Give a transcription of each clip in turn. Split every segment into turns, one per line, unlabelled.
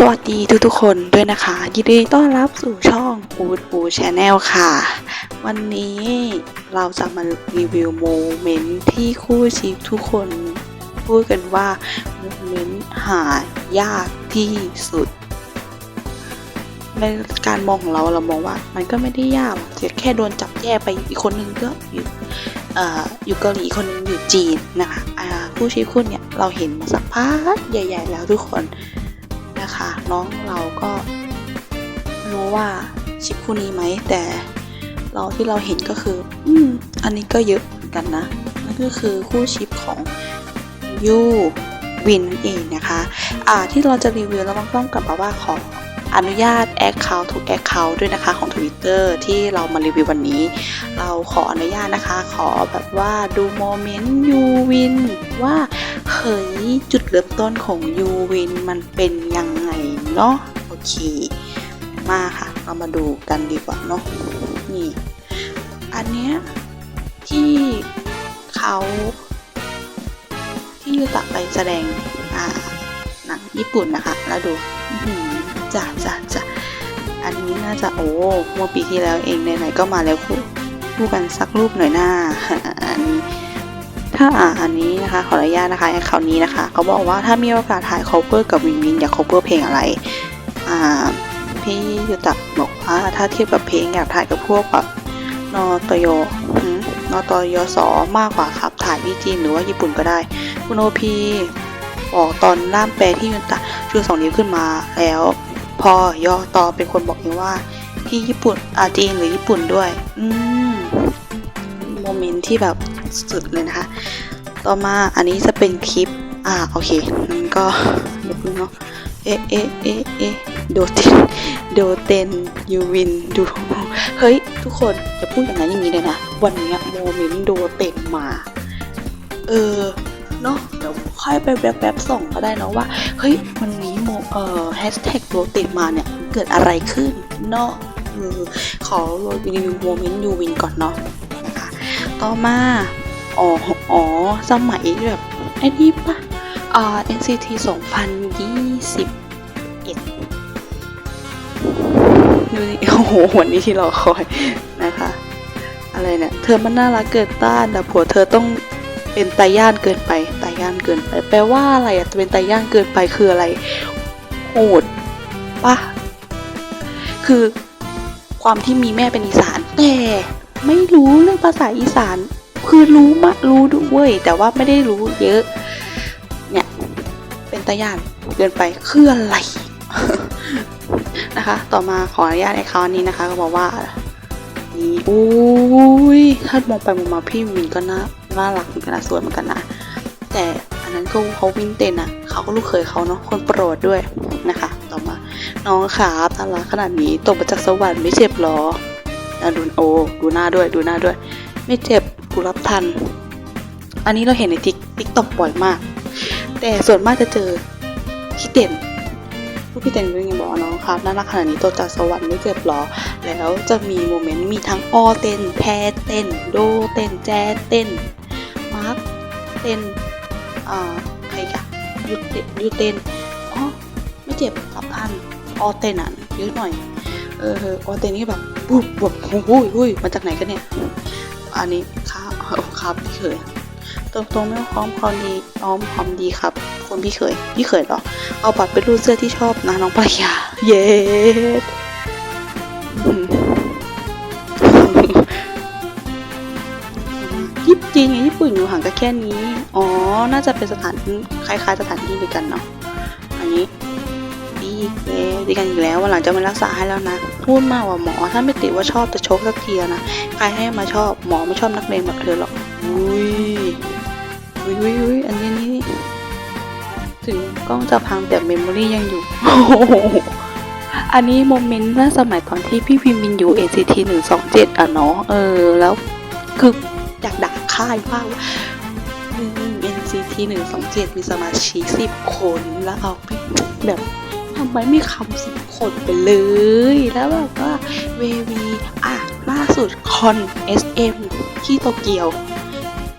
สวัสดีทุกๆคนด้วยนะคะยินดีต้อนรับสู่ช่องอูดอูชแนลค่ะ วันนี้เราจะมารีวิวโมเมนต์ที่คู่ชีพทุกคนพูดกันว่าโมเมนต์หายากที่สุด ในการมองของเราเรามองว่ามันก็ไม่ได้ยากแค่โดนจับแยกไปอีกคนนึงก็อยู่เอ่ออยู่เกาหลีคนนึงอยู่จีนนะคะคู่ชีพคู่เนี่ยเราเห็นมาสักพักใหญ่ ๆ แล้วทุกคน นะคะ น้องเราก็รู้ว่าชิปคู่นี้ไหม แต่เราที่เราเห็นก็คือ อืม อันนี้ก็เยอะเหมือนกันนะนั่นก็คือคู่ชิปของยูวินนั่นเองนะคะ อ่า ที่เราจะรีวิวเราต้องต้องกลับมาว่าขออนุญาตแอคเคาท์ทุกแอคเคาท์ด้วยนะคะของ Twitter ที่เรามารีวิววันนี้ เราขออนุญาตนะคะ ขอแบบว่าดูโมเมนต์ยูวินว่า เฮ้ยจุดเริ่มต้นของยูวินมันเป็นยังไงเนาะโอเค มาค่ะ เรามาดูกันดีกว่าเนาะนี่อันเนี้ยที่เขาที่ยูตะไปแสดงอ่าหนังญี่ปุ่นนะคะ แล้วดูจ้าจ้าจ้าอันนี้น่าจะโอ้เมื่อปีที่แล้วเองไหนๆก็มาแล้วคู่คู่กันสักรูปหน่อยหน้าอันนี้ ถ้าอ่าอันนี้นะคะขออนุญาตนะคะไอ้คราวนี้นะคะเขาบอกว่าถ้ามีโอกาสถ่าย cover กับวินวินอยาก cover เพลงอะไรอ่าพี่ยูตะบอกว่าถ้าเทียบกับเพลงอยากถ่ายกับพวกแบบนอตโยนอตยสมากกว่าครับถ่ายที่จีนหรือว่าญี่ปุ่นก็ได้คุณโอพีบอกตอนล่ามแปลที่ยูตะชูสองนิ้วขึ้นมาแล้ว พอยอตอเป็นคนบอกเองว่าที่ญี่ปุ่นอาจีนหรือญี่ปุ่นด้วย อืม เมนต์ที่แบบสุดเลยนะคะ ต่อมาอันนี้จะเป็นคลิป อ่า โอเคงั้นก็อย่าเพิ่งเนาะ เอ๊ะเอ๊ะเอะเอะโดเตนโดเตนยูวินดู เฮ้ย ทุกคนอย่าพูดอย่างนั้นอย่างนี้เลยนะ วันนี้โมเมนต์โดเตนมา เออเนาะเดี๋ยวค่อยไปแวบๆส่องก็ได้เนาะว่า เฮ้ย วันนี้โมเอ่อแฮชแท็กโดเตนมาเนี่ย เกิดอะไรขึ้นเนาะเออขอรีวิวโมเมนต์ยูวินก่อนเนาะ ต่อมาอ๋ออ๋อสมัยแบบไอ้นี่ปะอ่า NCT 2021ดูนี่โอ้โห วันนี้ที่เราคอยนะคะ อะไรเนี่ย เธอมันน่ารักเกินต้านแต่ผัวเธอต้องเป็นตาย่านเกินไปตาย่านเกินไป แปลว่าอะไรอะเป็นตาย่านเกินไปคืออะไรโหดปะคือความที่มีแม่เป็นอีสานแต่ ไม่รู้เรื่องภาษาอีสาน คือรู้มะรู้ด้วยแต่ว่าไม่ได้รู้เยอะ เนี่ย เป็นตาย่านเกินไปคืออะไรนะคะ ต่อมาขออนุญาตไอ้เขาอันนี้นะคะ ก็บอกว่านี่อุ้ยถ้ามองไปมองมาพี่วินก็น่าน่ารักเหมือนกันนะสวยเหมือนกันนะแต่อันนั้นก็เขาวินเต้นอะเขาก็ลูกเคยเขาเนาะคนโปรดด้วยนะคะ ต่อมาน้องขาตาลักขนาดนี้ตกมาจากสวรรค์ไม่เจ็บหรอ ดูโอดูหน้าด้วยดูหน้าด้วย ไม่เจ็บกูรับทัน อันนี้เราเห็นในติ๊กติ๊กตอกบ่อยมาก แต่ส่วนมากจะเจอพี่เต้นผู้พี่เต้นก็ยังบอกน้องครับน่ารักขนาดนี้ตัวจากสวรรค์ไม่เจ็บหรอ แล้วจะมีโมเมนต์มีทั้งออเต้นแพเต้นโดเต้นแจเต้นมาร์คเต้นอ่าใครกันยูเต้นยูเต้นอ๋อไม่เจ็บรับทันออเต้นอะเยอะหน่อย เออออเตนี่แบบปุ๊บปุ๊บหุ้ยหุ้ยมาจากไหนกันเนี่ย อันนี้ครับครับพี่เขยตรงตรงๆไม่พร้อมความดีน้อมความดีครับคนพี่เขยพี่เขยเหรอ เอาบัตรไปรูดเสื้อที่ชอบนะน้องปรายา เย้อืมญี่ปุ่นไงญี่ปุ่นอยู่ห่างกันแค่นี้ อ๋อ น่าจะเป็นสถานคล้ายๆสถานที่เดียวกันเนาะ อันนี้ ดีอีกแล้วดีกันอีกแล้ววันหลังจะมารักษาให้แล้วนะ พูดมากว่าหมอ ถ้าไม่ติดว่าชอบจะชกสักทีนะ ใครให้มาชอบหมอไม่ชอบนักเลงแบบเธอหรอก อุ้ยอุ้ยอุ้ยอ,ยอันนี้นี่ถึงกล้องจะพังแต่เมมโมรี่ยังอยู่ อันนี้โมเมนต์น่าสมัยตอนที่พี่พิมวินอยู่ NCT 127 อะเนาะ เออ แล้วคืออยากด่าค่ายมากว่าอืม NCT 127 มีสมาชิก10 คนแล้วเอาไปแบบ ทำไมไม่คำสิบคนไปเลย แล้วแบบว่าเววีอะล่าสุดคอน SM ที่โตเกียว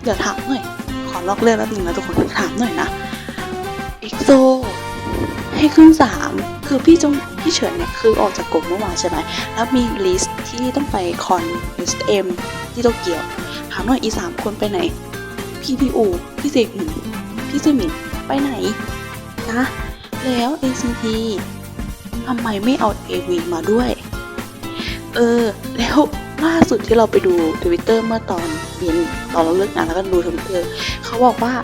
เดี๋ยวถามหน่อย ขอลอกเรื่องแป๊บนึงนะทุกคนถามหน่อยนะเอ็กโซให้ขึ้นสามคือพี่จงพี่เฉินเนี่ยคือออกจากกลุ่มเมื่อวานใช่ไหมแล้วมีลิสต์ที่ต้องไปคอนลิสต์เอ็มที่โตเกียว ถามหน่อยอีสามคนไปไหน พี่พี่อูพี่เสกหมินพี่ซื่อหมินไปไหนนะ แล้ว NCT ทำไมไม่เอา AV มาด้วย เออ แล้วล่าสุดที่เราไปดูทวิตเตอร์เมื่อตอนเย็นตอนเราเลิกงานแล้วก็ดูทวิตเตอร์เขาบอกว่า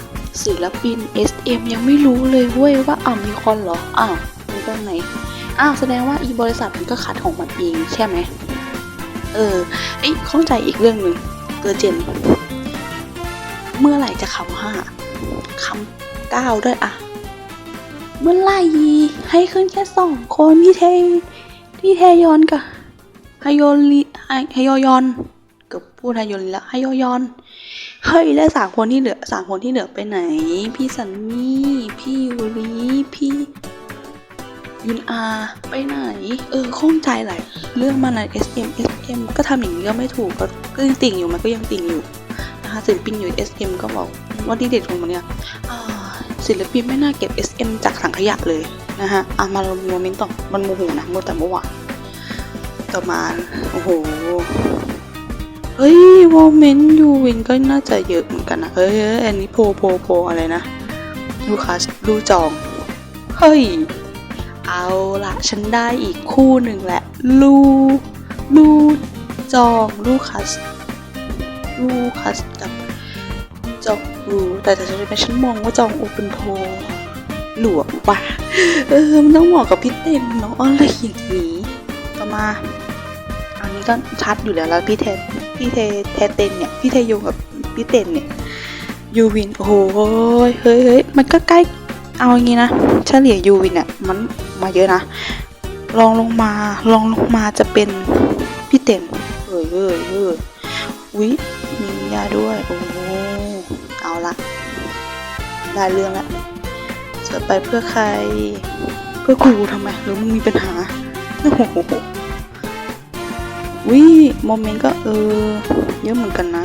ศิลปิน SM ยังไม่รู้เลยเว้ยว่าอ้าวมีคอนเหรอ อ้าวมีตอนไหน อ้าวแสดงว่าอีบริษัทมันก็คัดของมันเองใช่ไหม เออไอ้ยข้องใจอีกเรื่องหนึ่งเกอร์เจน เมื่อไหร่จะคำห้าคำเก้าด้วยอะ เมื่อไหร่ให้ขึ้นแค่สองคนพี่เทพี่เทยอนกับฮยโยลิฮยฮายโยยอนเกับพูดฮยโยลิละฮยโยยอนเฮ้ยแล้วสามคนที่เหลือสามคนที่เหลือไปไหน พี่สันนี่พี่ยูริพี่ยุนอาไปไหน เออข้องใจหลายเรื่องมาใน SM SM ก็ทำอย่างนี้ก็ไม่ถูกก็ยังติ่งอยู่มันก็ยังติ่งอยู่นะคะศิลปินอยู่ SM ก็บอกว่าที่เด็ดของมันเนี่ยอ่า ศิลปินไม่น่าเก็บ SM จากถังขยะเลยนะฮะอะมาเราโมเมนต์ต่อมันโมโหนะเมื่อแต่เมื่อวานต่อมาโอ้โหเฮ้ยโมเมนต์ยูวินก็น่าจะเยอะเหมือนกันนะเฮ้ยเอ้ยอันนี้โพโพโพอะไรนะลูคัสลูจองเฮ้ยเอาละฉันได้อีกคู่หนึ่งแหละลูลูจองลูคัสลูคัสกับจอง อูแต่แต่ฉันฉันมองว่าจองอูเป็นโพหลวมว่ะเออมันต้องเหมาะกับพี่เต้นเนาะอะไรอย่างนี้ต่อมา อันนี้ก็ชัดอยู่แล้วแล้วพี่เทพี่เทเทเต้นเนี่ยพี่เทยงกับพี่เต้นเนี่ยยูวินโอ้โหเฮ้ยเฮ้ยมันก็ใกล้เอาอย่างงี้นะเฉลี่ยยูวินอะมันมาเยอะนะลองลงมาลองลงมาจะเป็นพี่เต้นเฮ้ยเฮ้ยเฮ้ยวิมียาด้วยโอ้โหเอาละ ได้เรื่องละจะไปเพื่อใคร เพื่อครูทำไมหรือมึงมีปัญหาโอ้โหวิโมเมนต์ก็เออ เยอะเหมือนกันนะ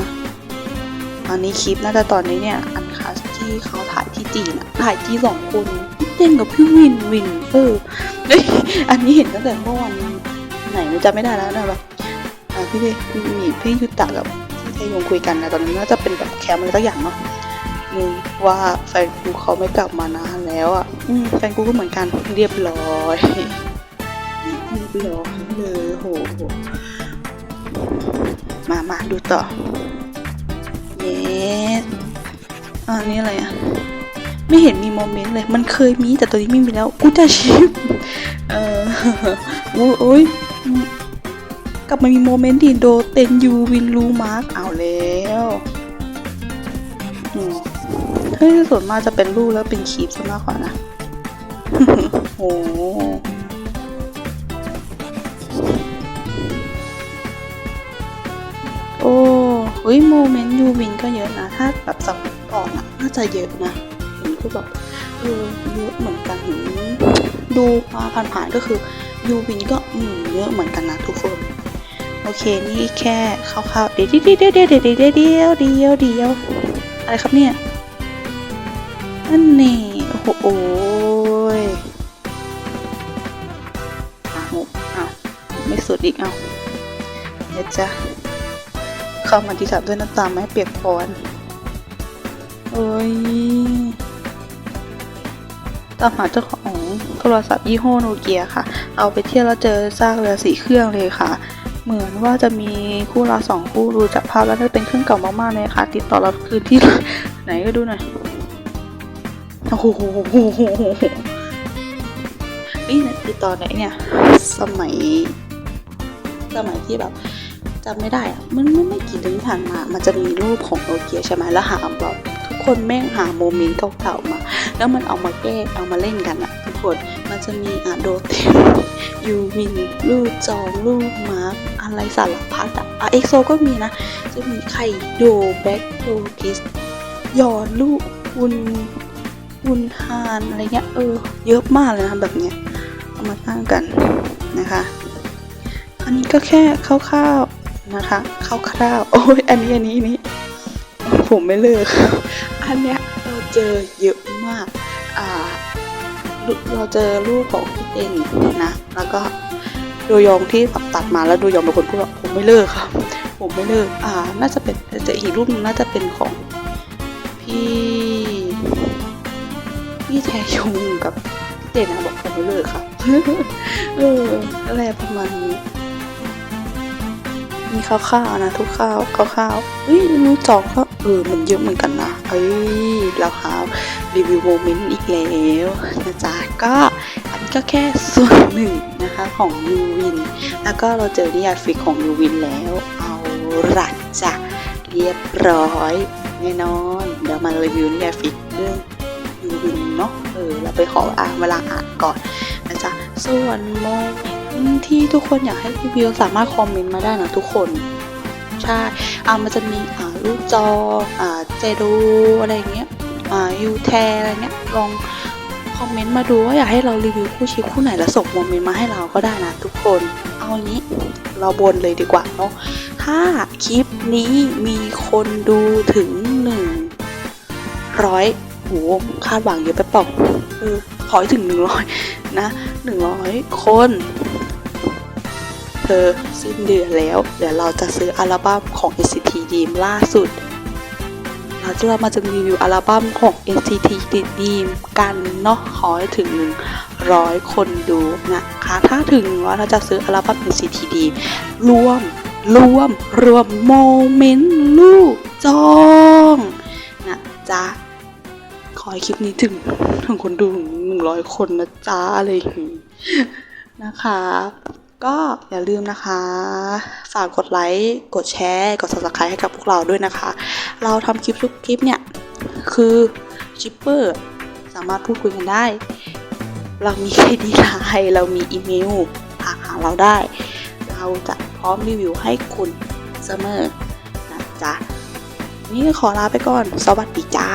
อันนี้คลิปน่าจะตอนนี้เนี่ย อันคาสที่เขาถ่ายที่จีนอะถ่ายที่สองคนพี่เต้นกับพี่วินวินเออเอ้ยอันนี้เห็นตั้งแต่เมื่อวันไหนมันจำไม่ได้แล้วนะแบบอ่าพี่เดมีพี่ยุตตะกับพี่เทยงคุยกันนะตอนนั้นน่าจะเป็นแบบแคมอะไรสักอย่างเนาะ อืมว่าแฟนกูเขาไม่กลับมานานแล้วอะอืมแฟนกูก็เหมือนกันเรียบร้อยเรียบร้อยเลยโห มามาดูต่อ เยสอันนี้อะไรอะ ไม่เห็นมีโมเมนต์เลย มันเคยมีแต่ตัวนี้ไม่มีแล้ว กูจะชิป เออโอ้ยโอ้ยกลับมามีโมเมนต์ดิโดเตนยูวินลูมาร์กเอาแล้ว อืม เอ้ยส่วนมากจะเป็นลูกแล้วเป็นคีบซะมากกว่านะโอ้โอ้เฮ้ยโมเมนต์ยูวินก็เยอะนะ ถ้าแบบสับก่อนอะน่าจะเยอะนะเห็นคือแบบเออเยอะเหมือนกันเห็นดูมาผ่านๆก็คือยูวินก็อืมเยอะเหมือนกันนะทุกคนโอเคนี่แค่คร่าวๆเดี๋ยวเดี๋ยวเดี๋ยวเดี๋ยวเดี๋ยวเดี๋ยวเดี๋ยวอะไรครับเนี่ย นั่นนี่โอ้โหโอ้ยอะหกอ้าไม่สุดอีกเอาเดี๋ยวจะเข้ามาที่สามด้วยน้ำตาไม่เปียกปอนโอ้ยตามหาเจ้าของโทรศัพท์ยี่ห้อโนเกียค่ะ เอาไปเที่ยวแล้วเจอซากเรือสีเครื่องเลยค่ะ เหมือนว่าจะมีคู่ละสองคู่ดูจากภาพแล้วน่าจะเป็นเครื่องเก่ามากๆเลยค่ะ ติดต่อรับคืนที่ไหนก็ดูหน่อย โอ้โหนี่นะติดต่อไหนเนี่ย สมัย สมัยที่แบบจำไม่ได้อะมันไม่ไม่กี่เดือนที่ผ่านมา มันจะมีรูปของโนเกียใช่ไหมแล้วหาแบบทุกคนแม่งหาโมเมนต์เก่าๆมา แล้วมันเอามาแก้เอามาเล่นกันอะทุกคน มันจะมีอะโดเทมยูวินลูกจองลูกมาร์กอะไรสารพัดอะอะเอ็กโซก็มีนะ จะมีไข่โดแบ็กโดกิสยอนลูกอุน อุนฮานอะไรเงี้ยเออเยอะมากเลยนะแบบเนี้ยเอามาตั้งกันนะคะ อันนี้ก็แค่คร่าวๆนะคะคร่าวๆโอ้ยอันนี้อันนี้นี้ผมไม่เลิกอันเนี้ยเราเจอเยอะมากอ่าเราเจอรูปของพี่เต้นนะแล้วก็ดูยองที่ตัดมาแล้วดูยองเป็นคนพูดว่าผมไม่เลิกครับผมไม่เลิกอ่า น่าจะเป็นจะอีกรูปนึงน่าจะเป็นของพี่ พี่แทยงกับพี่เต้นนะบอกผมไม่เลิกครับเอออะไรประมาณนี้มีข้าวๆนะทุกข้าวข้าวๆเฮ้ยรู้จองก็เออมันเยอะเหมือนกันนะเอ้ยแล้วครับรีวิวโมเมนต์อีกแล้วนะจ๊ะก็อันนี้ก็แค่ส่วนหนึ่งนะคะของยูวิน แล้วก็เราเจอนิยายฟิกของยูวินแล้ว เอาละจ้ะเรียบร้อยแน่นอน เดี๋ยวมารีวิวนิยายฟิกเรื่อง ยูวินเนาะเออเราไปขออ่านเวลาอ่านก่อนนะจ๊ะส่วนโมเมนต์ที่ทุกคนอยากให้รีวิวสามารถคอมเมนต์มาได้นะทุกคนใช่อ่ามันจะมีอ่ารูปจออ่าเจดูอะไรเงี้ยอ่ายูแทอะไรเงี้ยลองคอมเมนต์มาดูว่าอยากให้เรารีวิวคู่ชิปคู่ไหนแล้วส่งโมเมนต์มาให้เราก็ได้นะทุกคนเอางี้เราบนเลยดีกว่าเนาะถ้าคลิปนี้มีคนดูถึงหนึ่งร้อย โหคาดหวังเยอะไปเปล่าเออขอให้ถึงหนึ่งร้อยนะหนึ่งร้อยคน เธอสิ้นเดือนแล้ว เดี๋ยวเราจะซื้ออัลบั้มของ NCT Dream ล่าสุดเราจะมาจะรีวิวอัลบั้มของ NCT Dream กันเนาะขอให้ถึง 100 คนดูนะคะ ถ้าถึงว่าเราจะซื้ออัลบั้ม NCT Dream รวมรวมรวมโมเมนต์ลูกจองนะจ๊ะ ขอให้คลิปนี้ถึงถึงคนดูหนึ่งร้อยคนนะจ๊ะอะไรอย่างงี้นะคะ ก็อย่าลืมนะคะ ฝากกดไลค์กดแชร์ กด subscribe ให้กับพวกเราด้วยนะคะ เราทำคลิปทุกคลิปเนี่ย คือชิปเปอร์สามารถพูดคุยกันได้ เรามี ID ไลน์เรามีอีเมลทักหาเราได้ เราจะพร้อมรีวิวให้คุณเสมอนะจ๊ะนี่ขอลาไปก่อน สวัสดีจ้า